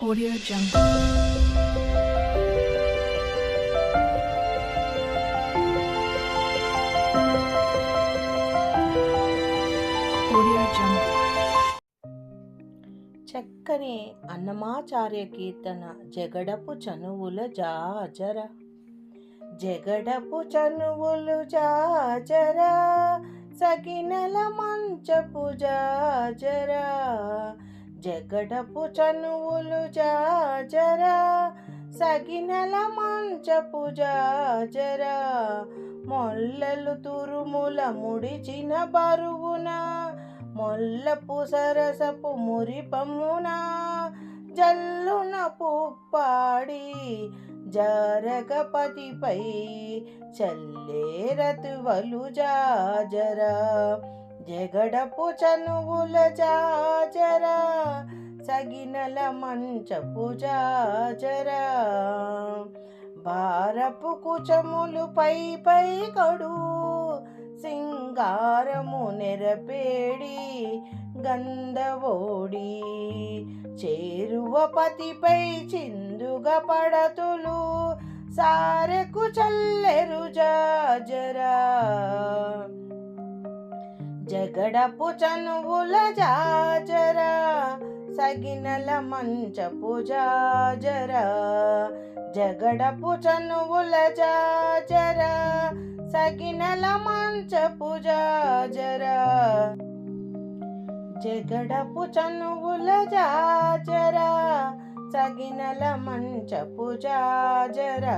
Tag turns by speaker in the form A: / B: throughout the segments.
A: Audio Jungle. Audio Jungle.
B: చక్కని అన్నమాచార్య కీర్తన జగడపు చనువుల జాజర జగడపు చనువులు జాజర సకినల మంచపు జాజరా జగడపు చనువులు జాజరా సగినల మంచపు జాజరా మొల్లలు తురుముల ముడిచిన బరువున మొల్లపు సరసపు మురిపమున జల్లున పుప్పాడి జారగపతిపై చల్లేరతువలు జాజరా జగడపు చనువుల జాజర. తగినల మంచపు జాజర భారపు కుచములు పై పై కడు. సింగారము నెరపేడి గంధవోడి చేరువ పతిపై చిందుగ పడతులు. సారెకు చల్లెరు జాజరా. జగడపు చనువుల జాజరా. సగినల మంచపు జాజరా జగడపు చనువుల జాజర సగినల మంచపు జాజరా జగడపు చనువుల జాజర సగినల మంచపు జాజరా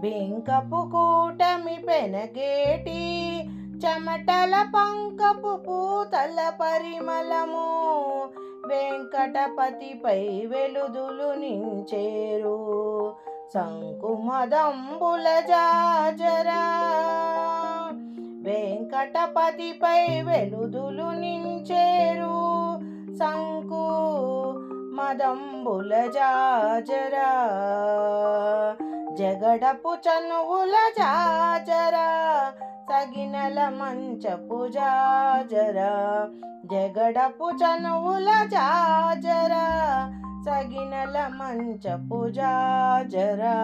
B: బింకపు కూటమి పెనగేటి చెమటల పంకపు పూతల పరిమళము వెంకటపతిపై వెలుదులు నించేరు. శంకుమదంబుల జాజరా వెంకటపతిపై వెలుదులు నించేరు. శంకు మదంబుల జాజరా జగడపు చనువుల జాజరా తగినల మంచపు జాజర జగడపు చనువుల జాజర సగినల మంచపు జాజరా